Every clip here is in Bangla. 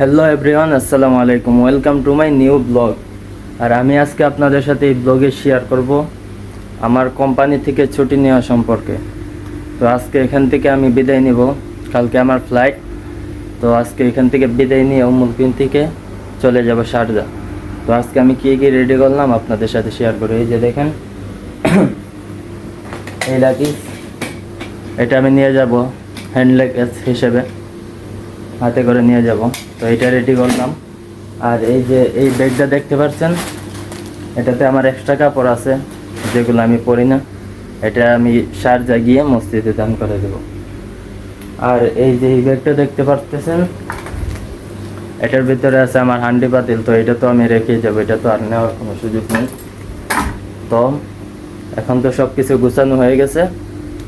হ্যালো এভরিওয়ান আসসালামু আলাইকুম। Welcome to my new blog আর আমি আজকে আপনাদের সাথে এই ব্লগে শেয়ার করব আমার কোম্পানি থেকে ছুটি নেওয়া সম্পর্কে। তো আজকে এখান থেকে আমি বিদায় নিব। কালকে আমার ফ্লাইট তো আজকে এখান থেকে বিদায় নিয়ে উমুলপিন থেকে চলে যাব শারজা তো আজকে আমি কী কী রেডি করলাম আপনাদের সাথে শেয়ার করি এই যে দেখেন। এই লাকি এটা আমি নিয়ে যাব। হ্যান্ড লেগেজ হিসেবে। হাতে করে নিয়ে যাব। তো এটা রেডি করলাম। আর এই যে এই ব্যাগটা দেখতে পাচ্ছেন, এটাতে আমার এক্সট্রা কাপড় আছে, যেগুলো আমি পরি না। এটা আমি সার জাগিয়ে মসজিদে দান করে দেব। আর এই যে এই ব্যাগটা দেখতে পাচ্ছেন এটার ভিতরে আছে আমার হান্ডি পাতিল তো এটা তো আমি রেখে যাব, এটা তো আর নেওয়ার কোনো সুযোগ নেই। তো, এখন তো সব কিছু গুছানো হয়ে গেছে,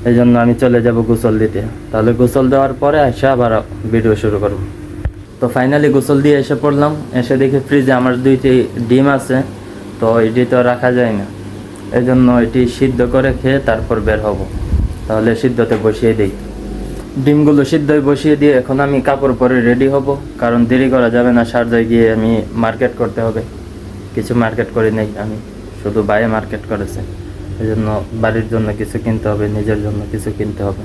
এই জন্য আমি চলে যাব গোসল দিতে। তাহলে গোসল দেওয়ার পরে এসে আবার ভিডিও শুরু করব। তো ফাইনালি গোসল দিয়ে এসে পড়লাম। এসে দেখি ফ্রিজে আমার দুইটি ডিম আছে, তো এটি তো রাখা যায় না। এই জন্য এটি সিদ্ধ করে খেয়ে তারপর বের হব। তাহলে সিদ্ধতে বসিয়ে দিই। ডিমগুলো সিদ্ধই বসিয়ে দিয়ে এখন আমি কাপড় পরে রেডি হব, কারণ দেরি করা যাবে না সারজায় গিয়ে আমি মার্কেট করতে হবে। কিছু মার্কেট করি নেই আমি, শুধু বাইরে মার্কেট করেছে। এই জন্য বাড়ির জন্য কিছু কিনতে হবে, নিজের জন্য কিছু কিনতে হবে।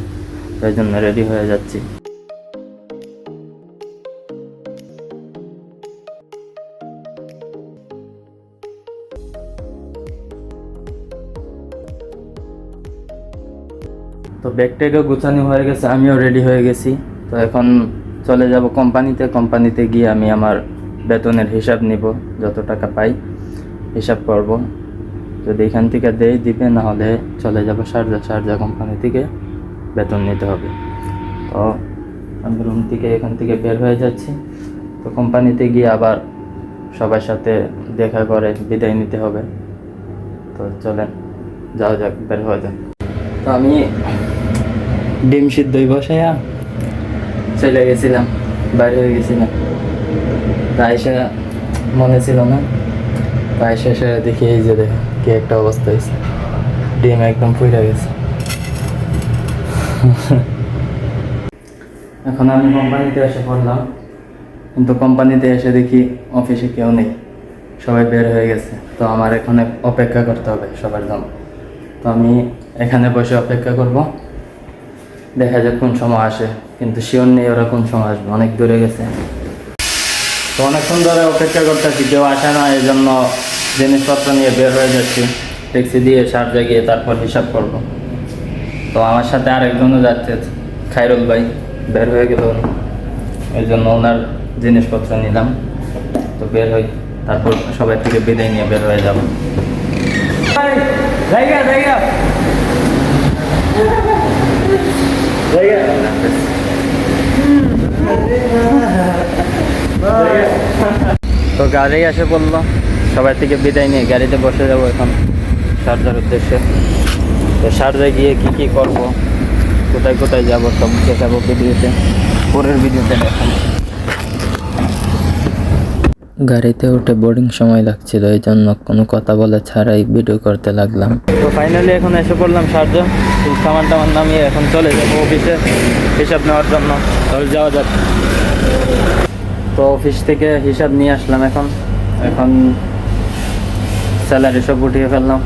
তাই জন্য রেডি হয়ে যাচ্ছি। তো ব্যাগটাকে গুছানো হয়ে গেছে, আমিও রেডি হয়ে গেছি। তো এখন চলে যাব কোম্পানিতে কোম্পানিতে গিয়ে আমি আমার বেতনের হিসাব নিব, যত টাকা পাই হিসাব করব। যদি এখান থেকে দেয়, দিবে, না হলে চলে যাব শারজা শারজা কোম্পানি থেকে বেতন নিতে হবে। তো আমি রুম থেকে এখান থেকে বের হয়ে যাচ্ছি। তো কোম্পানিতে গিয়ে আবার সবার সাথে দেখা করে বিদায় নিতে হবে। তো চলেন, যাওয়া যাক, বের হয়ে যাক। আমি ডিম সিদ্ধই বসাইয়া চলে গেছিলাম, বাইরে হয়ে গেছিলাম। তাই মনে ছিল না। তাই শেষে দেখি এই যে দেখে, কি একটা অবস্থা হয়েছে ডিম একদম ফুটে গেছে। এখন আমি কোম্পানিতে এসে পড়লাম। কিন্তু কোম্পানিতে এসে দেখি অফিসে কেউ নেই। সবাই বের হয়ে গেছে। তো আমার এখানে অপেক্ষা করতে হবে সবার জন্য। তো আমি এখানে বসে অপেক্ষা করব। দেখা যাক কোন সময় আসে, কিন্তু শিওর নেই ওরা কোন সময় আসবে, অনেক দূরে গেছে। তো অনেকক্ষণ ধরে অপেক্ষা করতেছি, কেউ আসে না এই জন্য জিনিসপত্র নিয়ে বের হয়ে যাচ্ছি। ট্যাক্সি দিয়ে সার গিয়ে তারপর হিসাব করব। তো আমার সাথে আরেকজনও যাচ্ছে খাইরুল ভাই, বের হয়ে গেল উনি। এই জন্য ওনার জিনিসপত্র নিলাম। তো বের হই, তারপর সবাই থেকে বিদায় নিয়ে বের হয়ে যাব। তো গাড়ি এসে বলল সবাই থেকে বিদায় নিয়ে গাড়িতে বসে যাব এখন শারজার উদ্দেশ্যে। তো শারজায় গিয়ে কি কি করব, কোথায় কোথায় যাব, সব দেখাবো ভিডিওতে। পরের ভিডিওতে দেখাবো গাড়িতে উঠে বোর্ডিং সময় লাগছিল এই জন্য কোনো কথা বলা ছাড়াই ভিডিও করতে লাগলাম। তো ফাইনালি এখন এসে পড়লাম সাহায্য সামান টামান নামিয়ে এখন চলে যাব অফিসে হিসাব নেওয়ার জন্য। তাহলে যাওয়া যাক। তো অফিস থেকে হিসাব নিয়ে আসলাম এখন। এখন স্যালারি সব উঠিয়ে ফেললাম।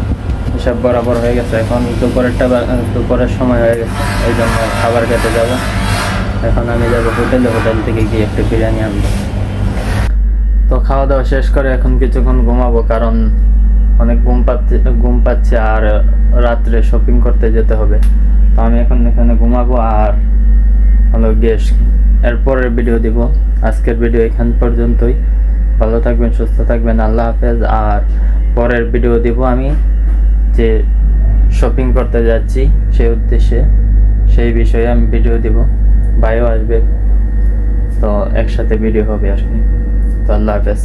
হিসাব বরাবর হয়ে গেছে। এখন দুপুরেরটা দুপুরের সময় হয়ে গেছে এই জন্য খাবার খেতে যাব। এখন আমি যাব হোটেলে, হোটেল থেকে গিয়ে একটু বিরিয়ানি আনব। তো খাওয়া দাওয়া শেষ করে এখন কিছুক্ষণ ঘুমাবো, কারণ অনেক ঘুম পাচ্ছে ঘুম পাচ্ছে আর রাত্রে শপিং করতে যেতে হবে। তো আমি এখন এখানে ঘুমাবো আর হলো গেস এরপরের ভিডিও দিব। আজকের ভিডিও এখান পর্যন্তই। ভালো থাকবেন, সুস্থ থাকবেন, আল্লাহ হাফেজ। আর পরের ভিডিও দিব আমি যে শপিং করতে যাচ্ছি সেই উদ্দেশ্যে। সেই বিষয়ে আমি ভিডিও দিব। ভাইও আসবে, তো একসাথে ভিডিও হবে আসলে তো আল্লাহ হাফেজ